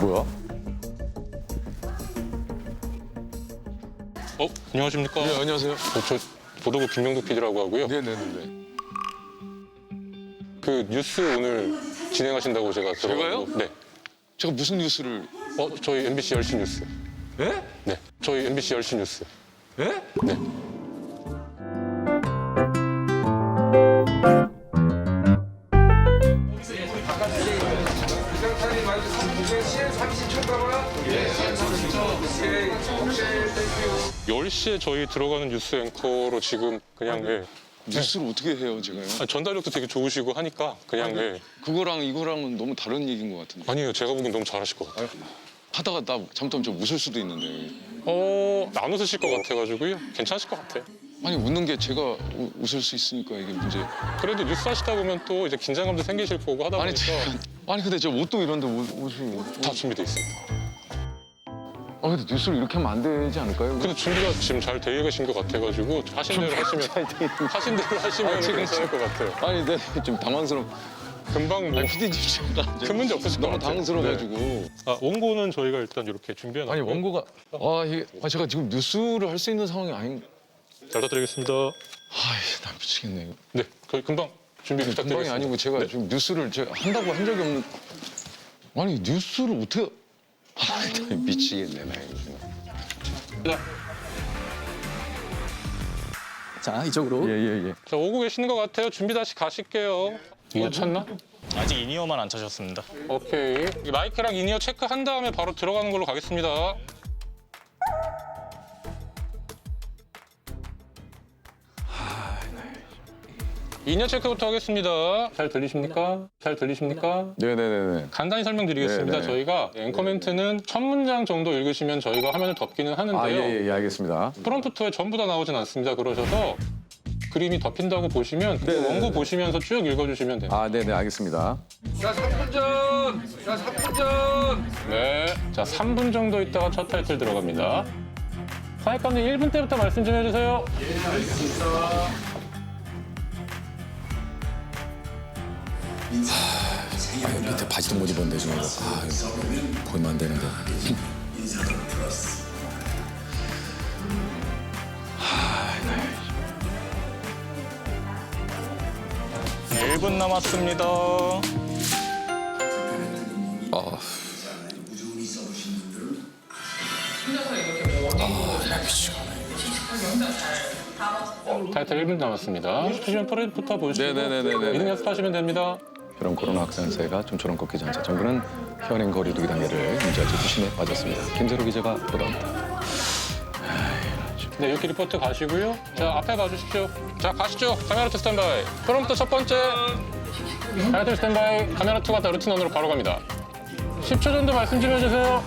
뭐야? 어, 안녕하십니까? 네, 안녕하세요. 어, 저 보도국 김명도 PD라고 하고요. 네네네. 그 뉴스 오늘 진행하신다고 제가 제가요? 들어가지고. 네. 제가 무슨 뉴스를? 어, 저희 MBC 10시 뉴스. 예? 네. 저희 MBC 10시 뉴스. 예? 네. 열 시에 저희 들어가는 뉴스 앵커로 지금 그냥 예. 뉴스를 어떻게 해요, 제가요? 아, 전달력도 되게 좋으시고 하니까 그냥 예. 그거랑 이거랑은 너무 다른 얘기인 것 같은데. 아니에요 제가 보기엔 너무 잘하실 것 같아요 하다가 나 잘못하면 좀 웃을 수도 있는데. 어, 안 웃으실 것 같아가지고요 괜찮으실 것 같아요 아니 웃는 게 제가 우- 웃을 수 있으니까 이게 문제. 그래도 뉴스 하시다 보면 또 이제 긴장감도 생기실 거고 하다 아니 보니까 제가 아니 근데 저 옷도 이런데 옷, 옷이 다 준비돼 있습니다 아 근데 뉴스를 이렇게 하면 안 되지 않을까요? 근데 준비가 지금 잘 되어 계신 것 같아가지고 하신 대로 하시면 하신 대로 하시면 아, 지금 괜찮을 것 같아요 아니 네, 좀 당황스러워. 금방 뭐 아니 피디님 제가 큰 문제 없으실 것 너무 같아요. 당황스러워가지고. 아, 원고는 저희가 일단 이렇게 준비해 아니 놨고요 원고가 아 이게 아, 제가 지금 뉴스를 할 수 있는 상황이 아닌. 잘 부탁드리겠습니다 아이 나 미치겠네. 이거. 네 거의 금방 준비 금방이 부탁드리겠습니다 아니고 제가 네. 지금 뉴스를 제가 한다고 한 적이 없는. 아니 뉴스를 어떻게? 아나 미치겠네 나 이거. 자 이쪽으로 예 예 예. 자 오고 계시는 것 같아요 준비 다시 가실게요 이거 찼나? 아직 이니어만 안 차셨습니다. 오케이 이 마이크랑 인이어 체크한 다음에 바로 들어가는 걸로 가겠습니다 인이어 체크부터 하겠습니다 잘 들리십니까? 잘 들리십니까? 네네네네. 간단히 설명드리겠습니다. 네, 네. 저희가 앵커 멘트는 첫 문장 정도 읽으시면 저희가 화면을 덮기는 하는데요. 아 예 예 예, 알겠습니다. 프롬프트에 전부 다 나오진 않습니다. 그러셔서 그림이 덮인다고 보시면 그 네, 네, 원고 네. 보시면서 쭉 읽어주시면 됩니다. 아 네네 알겠습니다. 자, 3분 전! 자, 3분 전! 네. 자, 3분 정도 있다가 첫 타이틀 들어갑니다. 사회감님 1분 때부터 말씀 좀 해주세요. 아, 밑에 바지도 못 입었는데 지금 이거. 아, 이거 보이면 안 되는데. 네, 1분 남았습니다. 아, 타이틀 1분 남았습니다. 스튜디오 프로젝트부터 보시고 네네네네네. 이등 연습하시면 됩니다. 이런 코로나 확산세가 좀처럼 꺾이지 않자 정부는 현행 거리두기 단계를 유지할지 부심에 빠졌습니다. 김세로 기자가 보도합니다. 네, 이렇게 리포트 가시고요. 자, 앞에 가주십시오. 자, 가시죠. 카메라 투 스탠바이. 프롬프트 첫 번째. 타이틀 스탠바이. 카메라 투 갔다 루틴 원으로 바로 갑니다. 10초 정도 말씀 좀 해주세요.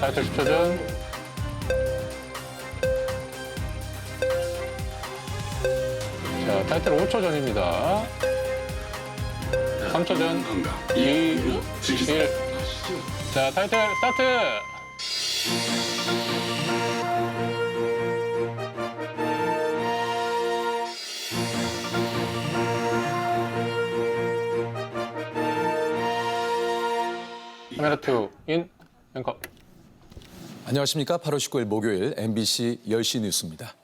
타이틀 10초 전. 자, 타이틀 5초 전입니다. 3초 전. 2, 1. 자, 타이틀 스타트! 카메라 투 인, 앵커. 안녕하십니까. 8월 19일 목요일 MBC 10시 뉴스입니다.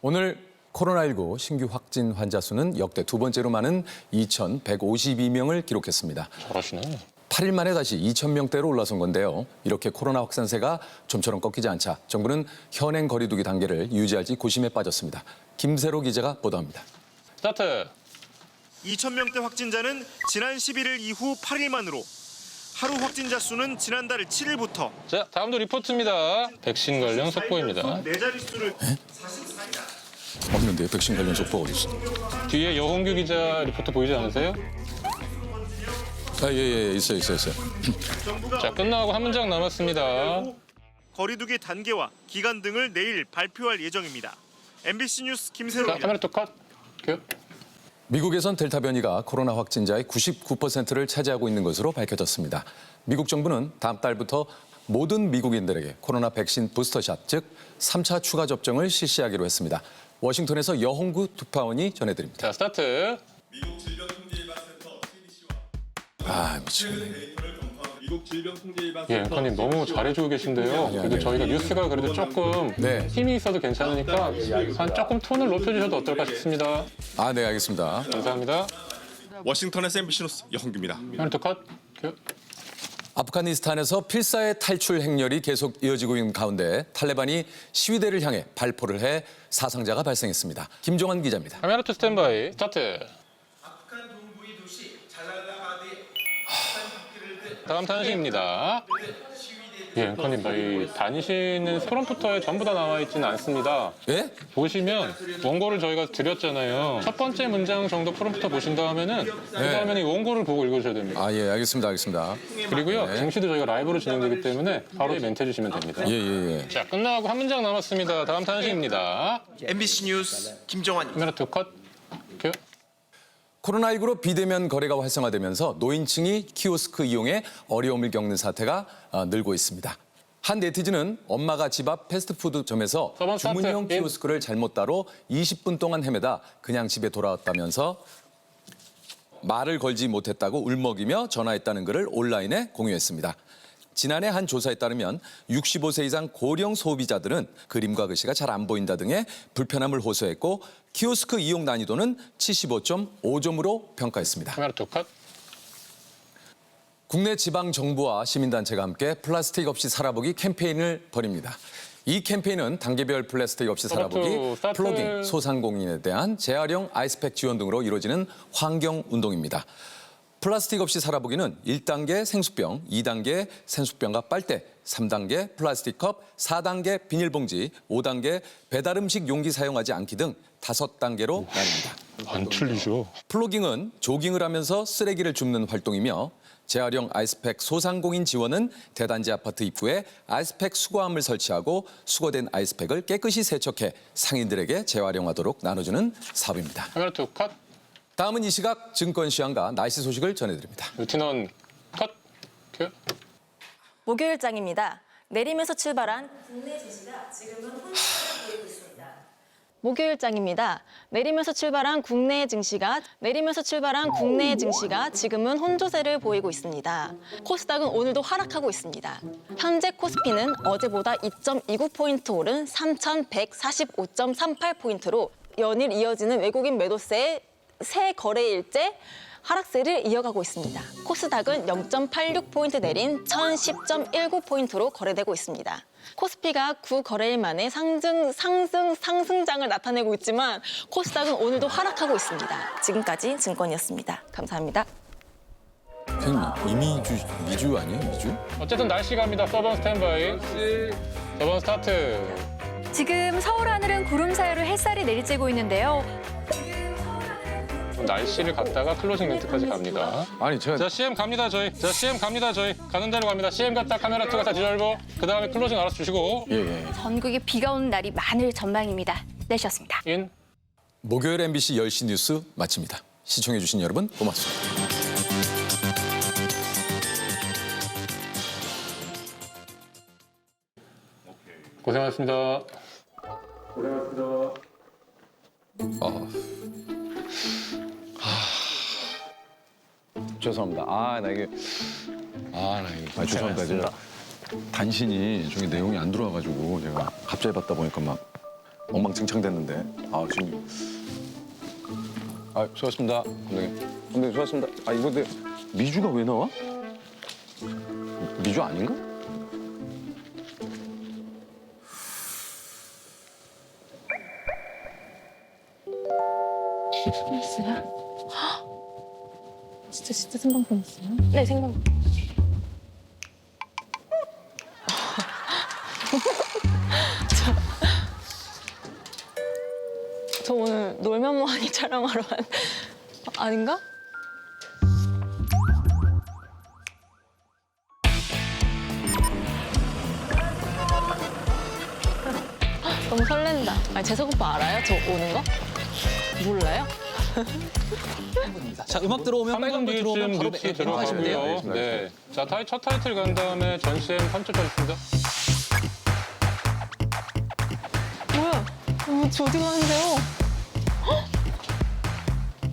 오늘 코로나19 신규 확진 환자 수는 역대 두 번째로 많은 2,152명을 기록했습니다. 잘하시네. 8일 만에 다시 2,000명대로 올라선 건데요. 이렇게 코로나 확산세가 좀처럼 꺾이지 않자 정부는 현행 거리두기 단계를 유지할지 고심에 빠졌습니다. 김세로 기자가 보도합니다. 스타트! 2,000명대 확진자는 지난 11일 이후 8일 만으로 하루 확진자 수는 지난달 7일부터 자, 다음도 리포트입니다. 백신 관련 속보입니다. 네 자릿수를 없는데 백신 관련 속보가 어디 있어? 뒤에 여홍규 기자 리포트 보이지 않으세요? 아, 예, 예, 있어요, 있어요. 정부가 자, 끝나고 한 문장 남았습니다. 거리두기 단계와 기간 등을 내일 발표할 예정입니다. MBC 뉴스 자, 김세로입니다. 카메라 투 컷. 큐. 미국에선 델타 변이가 코로나 확진자의 99%를 차지하고 있는 것으로 밝혀졌습니다. 미국 정부는 다음 달부터 모든 미국인들에게 코로나 백신 부스터샷, 즉 3차 추가 접종을 실시하기로 했습니다. 워싱턴에서 여홍구 특파원이 전해드립니다. 자, 스타트. 미국 질병통제에 봤을 아 미치겠네. 예, 앵커님 너무 잘해주고 계신데요. 그래도 저희가 뉴스가 그래도 조금 네. 힘이 있어도 괜찮으니까 한 조금 톤을 높여주셔도 어떨까 싶습니다. 아 네 알겠습니다. 감사합니다. 워싱턴에서 MBC 뉴스 여홍규입니다. 컷. 큐. 아프가니스탄에서 필사의 탈출 행렬이 계속 이어지고 있는 가운데 탈레반이 시위대를 향해 발포를 해 사상자가 발생했습니다. 김종환 기자입니다. 카메라 투 스탠바이 스타트. 다음 단신입니다. 예, 앵커님 저희 다니시는 프롬프터에 전부 다 나와 있지는 않습니다. 예? 보시면 원고를 저희가 드렸잖아요. 첫 번째 문장 정도 프롬프터 보신 다음에는 그 다음에는 이 원고를 보고 읽으셔야 됩니다. 아 예 알겠습니다 알겠습니다. 그리고요 증시도 저희가 라이브로 진행되기 때문에 바로 멘트 해주시면 됩니다. 예 예 예. 자 끝나고 한 문장 남았습니다. 다음 단신입니다. MBC 뉴스 김정환. 카메라 투 컷. 큐. 코로나19로 비대면 거래가 활성화되면서 노인층이 키오스크 이용에 어려움을 겪는 사태가 어, 늘고 있습니다. 한 네티즌은 엄마가 집 앞 패스트푸드점에서. 주문형 예. 키오스크를 잘못 따로 20분 동안 헤매다 그냥 집에 돌아왔다면서 말을 걸지 못했다고 울먹이며 전화했다는 글을 온라인에 공유했습니다. 지난해 한 조사에 따르면 65세 이상 고령 소비자들은 그림과 글씨가 잘 안 보인다 등의 불편함을 호소했고 키오스크 이용 난이도는 75.5점으로 평가했습니다. 카메라 투 컷. 국내 지방 정부와 시민단체가 함께 플라스틱 없이 살아보기 캠페인을 벌입니다. 이 캠페인은 단계별 플라스틱 없이 살아보기, 스타트. 플로깅, 소상공인에 대한 재활용 아이스팩 지원 등으로 이루어지는 환경 운동입니다. 플라스틱 없이 살아보기는 1단계 생수병, 2단계 생수병과 빨대, 3단계 플라스틱 컵, 4단계 비닐봉지, 5단계 배달 음식 용기 사용하지 않기 등 5단계로 나뉩니다. 안 틀리죠. 플로깅은 조깅을 하면서 쓰레기를 줍는 활동이며 재활용 아이스팩 소상공인 지원은 대단지 아파트 입구에 아이스팩 수거함을 설치하고 수거된 아이스팩을 깨끗이 세척해 상인들에게 재활용하도록 나눠주는 사업입니다. 카메라 투 컷. 다음은 이 시각 증권 시황과 날씨 소식을 전해드립니다. 루틴원 컷. 큐. 목요일장입니다. 내리면서 출발한 국내 증시가 지금은 혼선을 보이고 있습니다. 목요일장입니다. 내리면서 출발한 국내 증시가 내리면서 출발한 국내 증시가 지금은 혼조세를 보이고 있습니다. 코스닥은 오늘도 하락하고 있습니다. 현재 코스피는 어제보다 2.29 포인트 오른 3,145.38 포인트로 연일 이어지는 외국인 매도세의 새 거래일째 하락세를 이어가고 있습니다. 코스닥은 0.86포인트 내린 1010.19포인트로 거래되고 있습니다. 코스피가 9거래일 만에 상승, 상승, 상승장을 나타내고 있지만 코스닥은 오늘도 하락하고 있습니다. 지금까지 증권이었습니다. 감사합니다. 선생님, 이미주, 미주 아니에요? 미주? 어쨌든 날씨 갑니다. 서번 스탠바이. 서번 스타트. 지금 서울 하늘은 구름 사이로 햇살이 내리쬐고 있는데요. 날씨를 갖다가 클로징 멘트까지 갑니다. 아니, 제가 자 CM 갑니다 저희. 자 CM 갑니다 저희. 가는 대로 갑니다. CM 갔다 카메라 투 갔다 디절보. 그 다음에 클로징 알아서 주시고. 예, 예. 전국에 비가 오는 날이 많을 전망입니다. 내셨습니다. 인. 목요일 MBC 10시 뉴스 마칩니다. 시청해주신 여러분 고맙습니다. 고생하셨습니다. 어, 죄송합니다. 아, 나 이게 아, 나 이게 아, 죄송합니다. 제가 단신이 저기 내용이 안 들어와가지고 제가 갑자기 받다 보니까 막 엉망진창 됐는데 아 지금 아 수고하셨습니다, 감독님. 감독님 수고하셨습니다. 아 이거 근데 미주가 왜 나와? 미주 아닌가? 진짜 진짜 생방송 있어요? 네, 생방송. 저, 저 오늘 놀면 뭐하니 촬영하러 간 아닌가? 너무 설렌다. 아니, 재석 오빠 알아요? 저 오는 거? 몰라요? 자 음악 들어오면 빨간 3분 불 들어오면 뒤쯤 바로 뉴스 앵커하시면 돼요. 들어가고요. 네. 자 타이 첫 타이틀 간 다음에 전 CM 3초 쳐주십니다. 뭐야? 어, 저 어디 가는데요? 헉!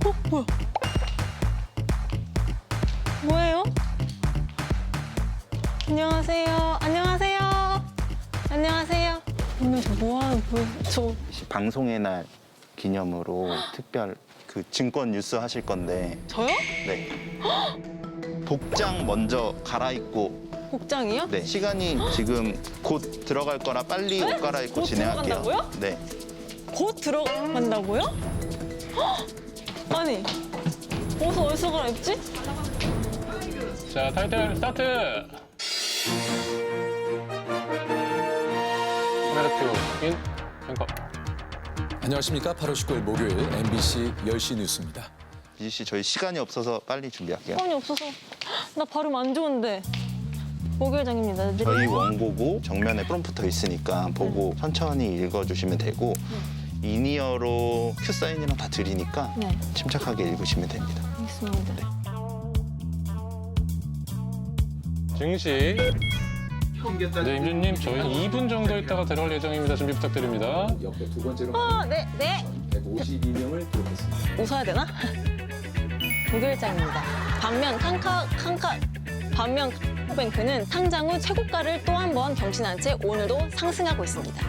어? 뭐야? 뭐예요? 안녕하세요. 안녕하세요. 안녕하세요. 오늘 저 뭐하는 뭐, 저 방송의 날 기념으로 특별 그 증권 뉴스 하실 건데 저요? 네. 복장 먼저 갈아입고 복장이요? 네 시간이 지금 곧 들어갈 거라 빨리 옷 갈아입고 곧 진행할게요. 들어간다고요? 네. 곧 들어간다고요? 헉! 아니 어디서 어디서 갈아입지? 자, 타이틀 스타트! 카메라 2, 인, 앵커. 안녕하십니까. 8월 19일 목요일 MBC 10시 뉴스입니다. 이지 씨 저희 시간이 없어서 빨리 준비할게요. 시간이 없어서 나 발음 안 좋은데 목요일장입니다. 네. 저희 원고고 정면에 프롬프터 있으니까 보고 천천히 읽어주시면 되고 인이어로 큐 사인이랑 다 드리니까 네. 침착하게 읽으시면 됩니다. 알겠습니다. 증시. 네, 임준님, 저희 2분 정도 있다가 들어갈 예정입니다. 준비 부탁드립니다. 역대 두 번째로 아, 네, 네. 152명을 기록했습니다. 웃어야 되나? 목요일장입니다. 반면 칸카 칸카 반면 뱅크는 상장 후 최고가를 또 한 번 경신한 채 오늘도 상승하고 있습니다.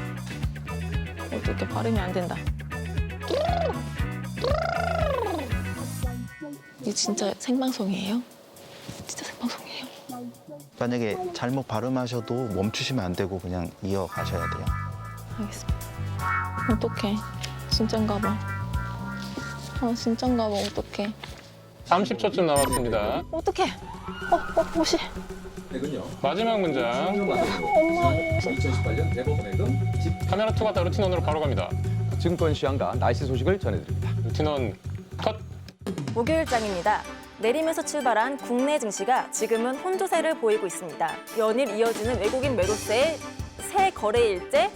어떻게 발음이 안 된다. 이게 진짜 생방송이에요? 만약에 잘못 발음하셔도 멈추시면 안 되고 그냥 이어가셔야 돼요. 알겠습니다. 어떡해. 진짠가 봐. 아, 진짠가 봐. 어떡해. 30초쯤 남았습니다. 어떡해. 어, 어, 옷이. 액은요. 마지막 문장. 엄마. 2018년 대법원 액은 집 카메라 2 갔다 루틴원으로 바로 갑니다. 증권 시황과 날씨 소식을 전해드립니다. 루틴원 컷! 목요일장입니다. 내리면서 출발한 국내 증시가 지금은 혼조세를 보이고 있습니다. 연일 이어지는 외국인 매도세의 새 거래일째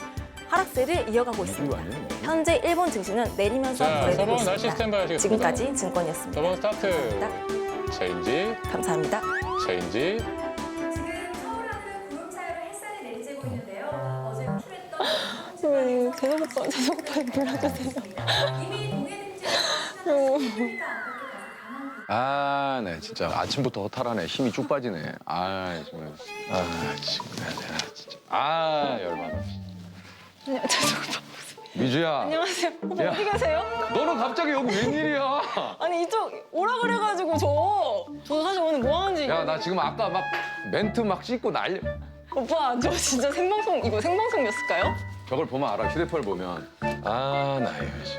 하락세를 이어가고 있습니다. 현재 일본 증시는 내리면서 자, 거래되고 있습니다. 지금까지 증권이었습니다. 저번 스타트. 체인지, 감사합니다. 체인지. 지금 서울 하늘은 구름 사이로 햇살이 내리쬐고 있는데요. 어제 쿨했던 왜 계속 오빠, 계속 오빠 연락하세요. 이미 동해 등지에 아, 네, 진짜 아침부터 허탈하네. 힘이 쭉 빠지네. 아, 정말. 아, 정말 내가 진짜. 아, 열받아. 계속 오빠. 미주야, 안녕하세요. 오빠 야. 어디 가세요? 너는 갑자기 여기 웬일이야? 아니 이쪽 오라 그래가지고 저. 저 사실 오늘 뭐 하는지. 야, 나 지금 아까 막 멘트 막 씻고 난리. 오빠 저 진짜 생방송 이거 생방송이었을까요? 저걸 보면 알아. 휴대폰을 보면. 아, 나 이거 씨.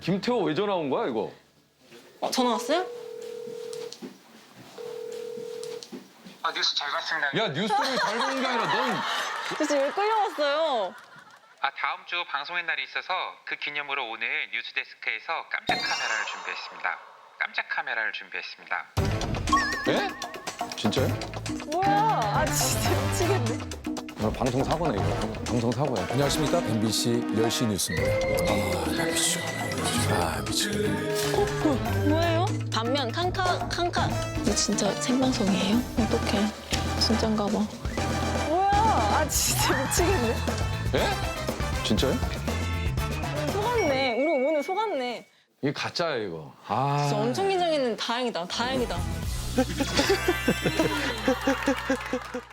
김태호 왜 전화 온 거야, 이거? 어, 전화 왔어요? 아 뉴스 잘 봤습니다. 야, 뉴스를 잘 보는 게 아니라 넌 저 지금 왜 끌려왔어요? 아 다음 주 방송의 날이 있어서 그 기념으로 오늘 뉴스데스크에서 깜짝 카메라를 준비했습니다. 깜짝 카메라를 준비했습니다. 예? 진짜요? 뭐야? 아 진짜 미치겠네. 너 방송 사고네, 이거. 방송 사고야. 안녕하십니까. MBC 10시 뉴스입니다. 아, 나 미쳐. 아, 미치겠네. 뭐예요? 반면 칸카 칸카 이거 진짜 생방송이에요? 어떡해 진짠가 봐 뭐야 아 진짜 미치겠네 예? 진짜요? 속았네 우리 오늘 속았네 이게 가짜야, 이거. 아. 진짜 엄청 긴장했는데 다행이다 다행이다